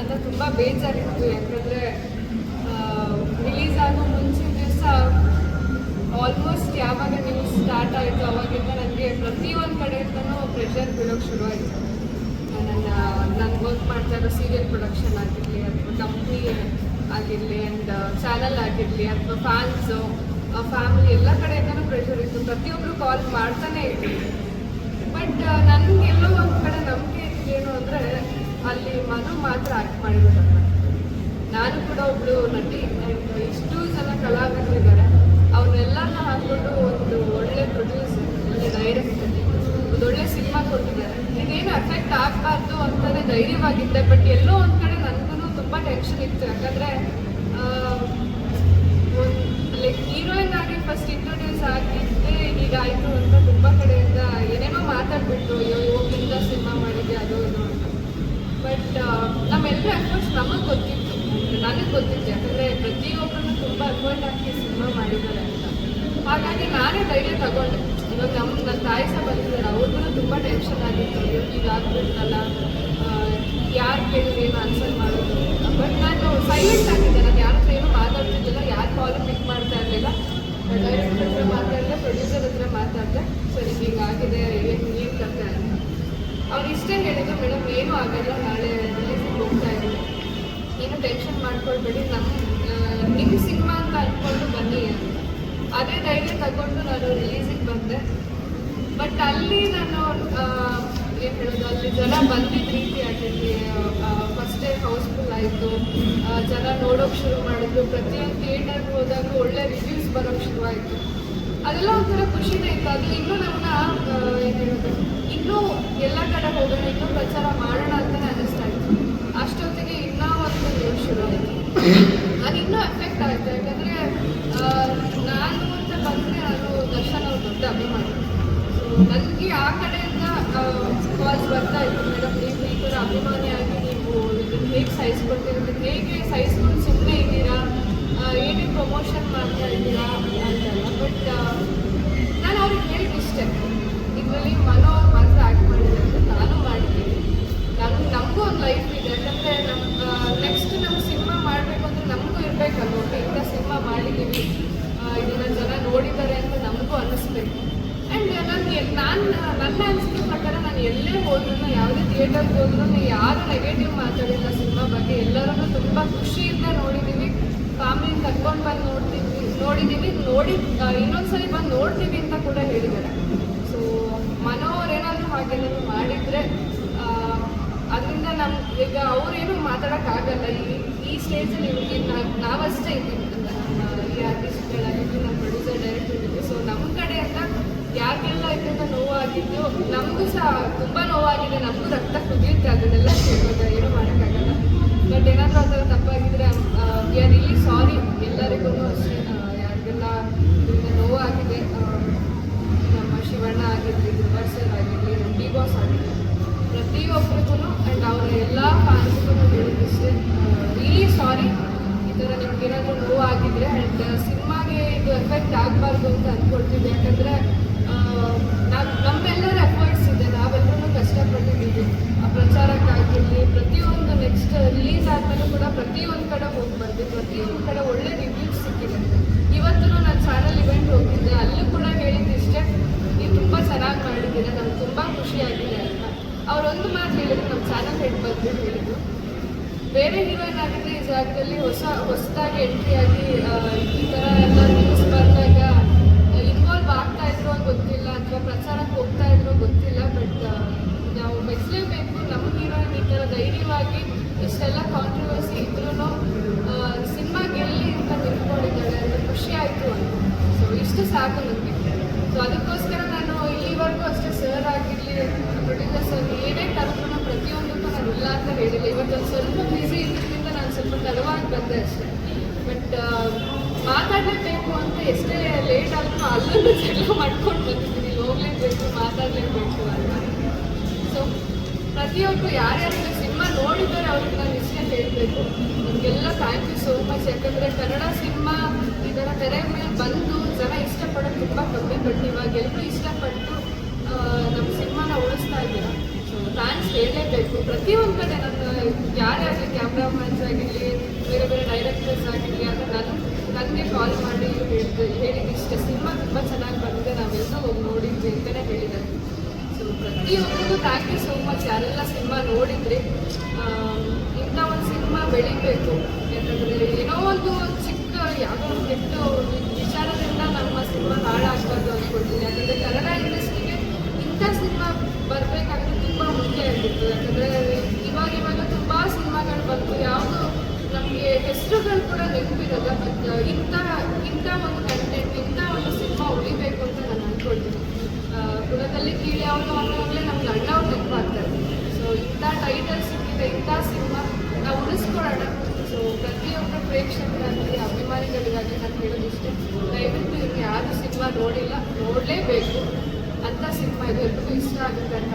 ಅಂತ ತುಂಬ ಬೇಜಾರಿತ್ತು. ಯಾಕಂದರೆ ರಿಲೀಸ್ ಆಗೋ ಮುಂಚಿನ ದಿವಸ ಆಲ್ಮೋಸ್ಟ್ ಯಾವಾಗ ನ್ಯೂಸ್ ಸ್ಟಾರ್ಟ್ ಆಯಿತು ಅವಾಗಿಂದ ನನಗೆ ಪ್ರತಿಯೊಂದು ಕಡೆಯಿಂದನೂ ಪ್ರೆಷರ್ ಬೀಳೋಕ್ಕೆ ಶುರುವಾಯಿತು. ನನ್ನ, ನಾನು ವರ್ಕ್ ಮಾಡ್ತಾ ಇರೋ ಸೀರಿಯಲ್ ಪ್ರೊಡಕ್ಷನ್ ಆಗಿರಲಿ ಅಥವಾ ಕಂಪ್ನಿ ಆಗಿರಲಿ ಆ್ಯಂಡ್ ಚಾನಲ್ ಆಗಿರಲಿ ಅಥವಾ ಫ್ಯಾನ್ಸು ಫ್ಯಾಮಿಲಿ ಎಲ್ಲ ಕಡೆಯಿಂದನೂ ಪ್ರೆಷರ್ ಇತ್ತು. ಪ್ರತಿಯೊಬ್ಬರು ಕಾಲ್ ಮಾಡ್ತಾನೆ ಇದ್ರು ಬಟ್ ನನಗೆ ಎಲ್ಲೋ ಒಂದು ಕಡೆ ನಂಬಿಕೆ ಏನು ಅಂದರೆ ಅಲ್ಲಿ ಮನು ಮಾತ್ರ ಆಕ್ಟ್ ಮಾಡಿರೋದಲ್ಲ ನಾನು ಕೂಡ ಒಬ್ಳು ನಟಿ, ಇಷ್ಟು ಜನ ಕಲಾವಿದರಿದ್ದಾರೆ. ಅವನ್ನೆಲ್ಲಾನ ಹಾಕೊಂಡು ಒಂದು ಒಳ್ಳೆ ಪ್ರೊಡ್ಯೂಸ್ ಒಳ್ಳೆ ಡೈರೆಕ್ಟರ್ ಒಂದು ಒಳ್ಳೆ ಸಿನಿಮಾ ಕೊಟ್ಟಿದ್ದಾರೆ. ಇದೇನು ಅಫೆಕ್ಟ್ ಆಗಬಾರ್ದು ಅಂತಲೇ ಧೈರ್ಯವಾಗಿದ್ದೆ ಬಟ್ ಎಲ್ಲೋ ಒಂದು ಕಡೆ ನನಗೂ ತುಂಬ ಟೆನ್ಷನ್ ಇತ್ತು. ಯಾಕಂದರೆ ಲೈಕ್ ಹೀರೋಯಿನ್ ಆಗಿ ಫಸ್ಟ್ ಇಂಟ್ರೊಡ್ಯೂಸ್ ಆಗಿದ್ದೆ ಹೀಗಾಯಿತು ಅಂತ ತುಂಬ ಕಡೆಯಿಂದ ಏನೇನೋ ಮಾತಾಡ್ಬಿಟ್ಟು ಅಯ್ಯೋ ಇವಾಗಿಂದ ಸಿನಿಮಾ ಮಾಡಿದ್ದೆ ಅದು ಇದು ಅಂತ ಬಟ್ ನಮ್ಮೆಲ್ಲರ ಎಫರ್ಟ್ಸ್ ನಮಗೆ ಗೊತ್ತಿತ್ತು ನನಗೆ ಗೊತ್ತಿತ್ತು ಯಾಕಂದರೆ ಪ್ರತಿಯೊಬ್ಬರನ್ನು ತುಂಬ ಎಫರ್ಟ್ ಹಾಕಿ ಸಿನಿಮಾ ಮಾಡಿದ್ದಾರೆ ಅಂತ. ಹಾಗಾಗಿ ನಾನೇ ಧೈರ್ಯ ತಗೊಂಡೆ. ಇವಾಗ ನಮ್ಮ ನನ್ನ ತಾಯಿ ಸಹ ಬಂದಿದ್ದಾರೆ. ಅವ್ರಿಗೂ ತುಂಬ ಟೆನ್ಷನ್ ಆಗಿತ್ತು. ಆಗ್ಬಿಡ್ತಲ್ಲ ಯಾರು ಕೇಳಿದ್ರೆ ಏನು ಆನ್ಸರ್ ಮಾಡೋದು ಬಟ್ ನಾನು ಸೈಲೆಂಟ್ ಆಗಿದ್ದೆ. ನಾನು ಯಾರ ಹತ್ರ ಏನೂ ಮಾತಾಡ್ತಿದ್ದಿಲ್ಲ. ಯಾರು ಕಾಲ್ ಪಿಕ್ ಮಾಡ್ತಾ ಇರಲಿಲ್ಲ. ಡೈರೆಕ್ಟರ್ ಹತ್ರ ಮಾತಾಡಿದೆ ಪ್ರೊಡ್ಯೂಸರ್ ಹತ್ರ ಮಾತಾಡಿದೆ. ಸರಿ ಹೀಗಾಗಿದೆ ಏನು ಕತೆ ಅಂತ. ಅವ್ರು ಇಷ್ಟೇ ಹೇಳಿದ್ರು, ಮೇಡಮ್, ಏನೂ ಆಗಲ್ಲ. ನಾಳೆ ಹೋಗ್ತಾ ಇದ್ದೀನಿ. ಏನು ಟೆನ್ಷನ್ ಮಾಡ್ಕೊಳ್ಬೇಡಿ. ನಮ್ಮ ನಿಮ್ಮ ಸಿನಿಮಾ ಅಂತ ಅಂದ್ಕೊಂಡು ಬನ್ನಿ ಅಂತ. ಅದೇ ಧೈರ್ಯ ತಗೊಂಡು ನಾನು ರಿಲೀಸಿಗೆ ಬಂದೆ. ಬಟ್ ಅಲ್ಲಿ ನಾನು ಏನು ಹೇಳೋದು, ಅಲ್ಲಿ ಜನ ಬಂದಿದ್ದ ರೀತಿ ಆಗಿರಲಿ ಫಸ್ಟ್ ಡೇ ಹೌಸ್ಫುಲ್ ಆಯಿತು. ಜನ ನೋಡೋಕೆ ಶುರು ಮಾಡಿದ್ರು. ಪ್ರತಿಯೊಂದು ಥಿಯೇಟರ್ಗೆ ಹೋದಾಗ ಒಳ್ಳೆ ರಿವ್ಯೂಸ್ ಬರೋಕ್ಕೆ ಶುರುವಾಯಿತು ಅದೆಲ್ಲ ಒಂಥರ ಖುಷಿನೇ ಇತ್ತು. ಅದು ಇನ್ನೂ ನನ್ನ ಏನು ಹೇಳೋದು, ಇನ್ನೂ ಎಲ್ಲ ಕಡೆ ಹೋಗೋಣ, ಇನ್ನೂ ಪ್ರಚಾರ ಮಾಡೋಣ ಅಂತಲೇ ಅನ್ನಿಸ್ತಾ ಇತ್ತು. ಅಷ್ಟೊತ್ತಿಗೆ ಇನ್ನೂ ಒಂದು ಶುರು ಆಯಿತು. ನಾನು ಇನ್ನೂ ಎಫೆಕ್ಟ್ ಆಯಿತು ಯಾಕಂದರೆ ನಾನು ಅಂತ ಬಂದರೆ ನಾನು ದರ್ಶನ್ ಅವ್ರ ದೊಡ್ಡ ಅಭಿಮಾನಿ ಸೊ ನನಗೆ ಆ ಕಡೆಯಿಂದ ಬರ್ತಾ ಇತ್ತು ಮೇಡಮ್. ನೀವು ಈ ಥರ ಅಭಿಮಾನಿಯಾಗಿ ನೀವು ಇದನ್ನು ಹೇಗೆ ಸಹಿಸ್ಕೊಳ್ತೀರಿ? ಹೇಗೆ ಸಹಿಸ್ಕೊಂಡು ಸುಮ್ಮನೆ ಇದ್ದೀರಾ? ಏನೇ ಪ್ರಮೋಷನ್ ಮಾಡ್ತಾ ಇದ್ದೀರಾ ಅಂತಲ್ಲ. ಬಟ್ ನಾನು ಅವ್ರಿಗೆ ಹೇಳಿದಿಷ್ಟೇ ಇದರಲ್ಲಿ ಮನೋ ಅವ್ರು ಮಾತ್ರ ಆ್ಯಕ್ಟ್ ಮಾಡಿದ್ದಾರೆ ನಾನು ಮಾಡಿದ್ದೀನಿ. ನಾನು, ನಮಗೂ ಒಂದು ಲೈಫ್ ಇದೆ. ಯಾಕಂದರೆ ನಮ್ಮ ನೆಕ್ಸ್ಟ್ ನಮ್ಮ ಸಿನಿಮಾ ಮಾಡಬೇಕು ಅಂದರೆ ನಮಗೂ ಇರಬೇಕಲ್ವ? ಓಕೆ ಇಂಥ ಸಿನಿಮಾ ಮಾಡಿದ್ದೀವಿ. ಇದನ್ನ ಜನ ನೋಡಿದ್ದಾರೆ ಅಂತ ನಮಗೂ ಅನ್ನಿಸ್ಬೇಕು. ಆ್ಯಂಡ್ ನನಗೆ ನಾನು ನನ್ನ ಅನಿಸಿಕೆ ನಾನು ಎಲ್ಲೇ ಹೋದ್ರೂ ಯಾವುದೇ ಥಿಯೇಟರ್ಗೆ ಹೋದ್ರೂ ಯಾರು ನೆಗೆಟಿವ್ ಮಾತಾಡಿಲ್ಲ ಸಿನಿಮಾ ಬಗ್ಗೆ. ಎಲ್ಲರೂ ತುಂಬ ಖುಷಿಯಿಂದ ನೋಡಿದ್ದೀವಿ ಫ್ಯಾಮಿಲಿ ಕರ್ಕೊಂಡು ಬಂದು ನೋಡ್ತೀವಿ ನೋಡಿದ್ದೀವಿ ನೋಡಿ ಇನ್ನೊಂದ್ಸಲಿ ಬಂದು ನೋಡ್ತೀವಿ ಅಂತ ಕೂಡ ಹೇಳಿದ್ದಾರೆ. ಸೊ ಮನೋರೇನಾದರೂ ಹಾಗೆಲ್ಲರೂ ಮಾಡಿದರೆ ಅದರಿಂದ ನಮ್ಮ ಈಗ ಅವರೇನು ಮಾತಾಡೋಕ್ಕಾಗಲ್ಲ ಈ ಈ ಸ್ಟೇಜಲ್ಲಿ ಇವ್ರಿಗೆ ನಾವಷ್ಟೇ ಇದ್ದೀವಿ. ನಮ್ಮ ಈ ಆರ್ಟಿಸ್ಟ್ಗಳಾಗಿದ್ದು ನಮ್ಮ ಪ್ರೊಡ್ಯೂಸರ್ ಡೈರೆಕ್ಟರ್ ಇದ್ದೀವಿ ಸೊ ನಮ್ಮ ಕಡೆಯಿಂದ ಯಾರಿಗೆಲ್ಲ ಅಂತ ನೋವಾಗಿದ್ದು ನಮಗೂ ಸಹ ತುಂಬ ನೋವಾಗಿದೆ, ನಮಗೂ ರಕ್ತ ಕುದಿಯುತ್ತೆ, ಅದನ್ನೆಲ್ಲ ಕೇಳೋದು ಏನು ಮಾಡೋಕ್ಕಾಗಲ್ಲ. ಬಟ್ ಏನಾದರೂ ಆ ಥರ ತಪ್ಪಾಗಿದ್ರೆ ವಿ ಆರ್ ರಿಲಿ ಸಾರಿ ಎಲ್ಲರಿಗೂ ಅಷ್ಟೇ ಯಾರಿಗೆಲ್ಲ ಇದರಿಂದ ನೋವಾಗಿದೆ ನಮ್ಮ ಶಿವಣ್ಣ ಆಗಿರಲಿ ಧ್ರುವರ್ ಸರ್ ಆಗಿರಲಿ ನಮ್ಮ ಡಿ ಬಾಸ್ ಆಗಿರಲಿ, ಪ್ರತಿಯೊಬ್ಬರಿಗೂ ಆ್ಯಂಡ್ ಅವರ ಎಲ್ಲ ಫ್ಯಾನ್ಸ್ಗೂ ಹೇಳಿದಷ್ಟೇ ರಿಲಿ ಸಾರಿ ಈ ಥರ ನಿಮ್ಗೆ ಏನಾದರೂ ನೋವು ಆ್ಯಂಡ್ ಸಿನಿಮಾಗೆ ಇದು ಎಫೆಕ್ಟ್ ಆಗಬಾರ್ದು ಅಂತ ಅಂದ್ಕೊಳ್ತೀವಿ ಯಾಕಂದರೆ ನಾವು ನಮ್ಮೆಲ್ಲರ ಎಫರ್ಟ್ಸ್ ಇದೆ ನಾವೆಲ್ಲರೂ ಕಷ್ಟಪಟ್ಟಿದ್ದೀವಿ ಆ ಪ್ರಚಾರಕ್ಕಾಗಿರಲಿ ಪ್ರತಿಯೊಂದು ನೆಕ್ಸ್ಟ್ ರಿಲೀಸ್ ಆದಮೇಲೂ ಕೂಡ ಪ್ರತಿಯೊಂದು ಕಡೆ ಹೋಗಿ ಬಂದ್ವಿ ಪ್ರತಿಯೊಂದು ಕಡೆ ಒಳ್ಳೆ ರಿವ್ಯೂಸ್ ಸಿಕ್ಕಿದೆ. ಇವತ್ತು ನಾನು ಚಾನಲ್ ಇವೆಂಟ್ ಹೋಗಿದ್ದೆ ಅಲ್ಲೂ ಕೂಡ ಹೇಳಿದ್ದಿಷ್ಟೇ ನೀವು ತುಂಬ ಚೆನ್ನಾಗಿ ಮಾಡಿದ್ದೀರಾ, ನಂಗೆ ತುಂಬ ಖುಷಿಯಾಗಿದೆ ಅಂತ. ಅವರೊಂದು ಮಾತು ಹೇಳಿದ್ರು ನಮ್ಮ ಚಾನಲ್ ಹೆಡ್ ಬಂದು ಹೇಳಿದ್ರು. ಬೇರೆ ಹೀರೋಯಿನ್ ಆಗಿದ್ರೆ ಈ ಜಾಗದಲ್ಲಿ ಹೊಸ, ಹೊಸದಾಗಿ ಎಂಟ್ರಿ ಆಗಿ ಈ ಥರ ಎಲ್ಲ ನ್ಯೂಸ್ ಬಂದಾಗ ಇನ್ವಾಲ್ವ್ ಆಗ್ತಾ ಇದ್ರು ಅಂತ ಗೊತ್ತಿಲ್ಲ ಅಥವಾ ಪ್ರಚಾರಕ್ಕೆ ಹೋಗ್ತಾ ಇದ್ರು ಗೊತ್ತಿಲ್ಲ ಬಟ್ ನಾವು ಮೆಚ್ಚಲೇಬೇಕು ನಮ್ಮ ಹೀರೋಯಿನ್ ಈ ಥರ ಧೈರ್ಯವಾಗಿ ಇಷ್ಟೆಲ್ಲ ಕಾಂಟ್ರವರ್ಸಿ ಇದ್ರೂ ಸಿನಿಮಾ ಗೆಲ್ಲಿ ಅಂತ ನಿಂತ್ಕೊಂಡಿದ್ದಾಳೆ ಅದು ಖುಷಿ ಆಯಿತು ಅಂತ ಸೊ ಇಷ್ಟು ನನಗೆ ಸೊ ಅದಕ್ಕೋಸ್ಕರ ನಾನು ಇಲ್ಲಿವರೆಗೂ ಅಷ್ಟೇ ಸರ್ ಆಗಿರಲಿ ಪ್ರೊಡ್ಯೂಸರ್ ಸರ್ ಏನೇ ಕಾರ್ಯಕ್ರಮ ಪ್ರತಿಯೊಂದಕ್ಕೂ ನಾನು ಇಲ್ಲ ಅಂತ ಹೇಳಿಲ್ಲ. ಇವತ್ತೊಂದು ಸ್ವಲ್ಪ ಬ್ಯುಸಿ ಇರೋದ್ರಿಂದ ನಾನು ಸ್ವಲ್ಪ ತಡವಾಗಿ ಬಂದೆ ಅಷ್ಟೇ. ಬಟ್ ಮಾತಾಡಲೇಬೇಕು ಅಂತ ಎಷ್ಟೇ ಲೇಟ್ ಆದರೂ ಅಲ್ಲೂ ಸೆಟ್ಲ್ ಮಾಡ್ಕೊಂಡು ಬಂದಿದ್ದೀನಿ. ಹೋಗ್ಲೇಬೇಕು, ಮಾತಾಡಲೇಬೇಕು ಅಂತ. ಸೊ ಪ್ರತಿಯೊಬ್ಬರು ಯಾರ್ಯಾರು ಸಿನಿಮಾ ನೋಡಿದ್ದಾರೆ, ಅವ್ರಿಗೆ ನಾನು ಇಷ್ಟೇ ಹೇಳಬೇಕು. ನಿಮಗೆಲ್ಲ ಥ್ಯಾಂಕ್ ಯು ಸೋ ಮಚ್ ಯಾಕಂದರೆ ಕನ್ನಡ ಸಿನಿಮಾ ಇದರ ತೆರೆ ಮೇಲೆ ಬಂದು ಜನ ಇಷ್ಟಪಡೋದು ತುಂಬ ಕೊಟ್ಟೆ ಬಟ್ ಇವಾಗ ಎಲ್ಲರೂ ಇಷ್ಟಪಟ್ಟು ನಮ್ಮ ಸಿನಿಮಾನ ಉಳಿಸ್ತಾ ಇದ್ದೀರಾ? ಸೊ ಥ್ಯಾಂಕ್ಸ್ ಹೇಳಲೇಬೇಕು. ಪ್ರತಿಯೊಂದು ಕಡೆ ನನ್ನ ಯಾರ್ಯಾರು ಕ್ಯಾಮ್ರಾಮನ್ಸ್ ಆಗಿರಲಿ, ಬೇರೆ ಬೇರೆ ಡೈರೆಕ್ಟರ್ಸ್ ಆಗಿರಲಿ ಅಂತ ನಾನು ನನಗೆ ಕಾಲ್ ಮಾಡಿ ಹೇಳಿದ್ದು ಇಷ್ಟ. ಸಿನಿಮಾ ತುಂಬ ಚೆನ್ನಾಗಿ ಬಂದಿದೆ ನಾವೆಲ್ಲ ಹೋಗಿ ನೋಡಿದ್ವಿ ಅಂತಲೇ ಹೇಳಿದ್ದಾರೆ. ಸೊ ಪ್ರತಿಯೊಂದು ಥ್ಯಾಂಕ್ ಯು ಸೋ ಮಚ್ ಯಾರೆಲ್ಲ ಸಿನಿಮಾ ನೋಡಿದ್ರಿ ಇಂಥ ಒಂದು ಸಿನಿಮಾ ಬೆಳಿಬೇಕು. ಆಗಿತ್ತು ಯಾಕಂದರೆ ಇವಾಗ ಇವಾಗ ತುಂಬ ಸಿನಿಮಾಗಳು ಬಂತು ಯಾವುದು ನಮಗೆ ಹೆಸರುಗಳು ಕೂಡ ನೆನಪಿರಲ್ಲ ಬಟ್ ಇಂಥ ಇಂಥ ಒಂದು ಕಂಟೆಂಟ್ ಇಂಥ ಒಂದು ಸಿನಿಮಾ ಉಳಿಬೇಕು ಅಂತ ನಾನು ಅಂದ್ಕೊಳ್ತೀನಿ ಆ, ಕುಲದಲ್ಲಿ ಕೀಳಿ ಅವನು ಅನ್ನೋವಾಗಲೇ ನಮ್ಗೆ ಅಣ್ಣವ್ರು ನೆನಪಾಗ್ತಾರೆ ಸೊ ಇಂಥ ಟೈಟಲ್ ಸಿಕ್ಕಿದೆ ಇಂಥ ಸಿನಿಮಾ ನಾವು ಉಳಿಸ್ಕೊಳ್ಳೋಣ. ಸೊ ಪ್ರತಿಯೊಬ್ಬ ಪ್ರೇಕ್ಷಕರಾಗಲಿ ಅಭಿಮಾನಿಗಳಿಗಾಗಿ ನಾನು ಹೇಳೋದಿಷ್ಟೇ ದಯವಿಟ್ಟು ಇನ್ನು ಯಾರು ಸಿನಿಮಾ ನೋಡಿಲ್ಲ ನೋಡಲೇಬೇಕು. ಅಂಥ ಸಿನಿಮಾ ಇದು ಎಲ್ರಿಗೂ ಇಷ್ಟ ಆಗುತ್ತೆ ಅಂತ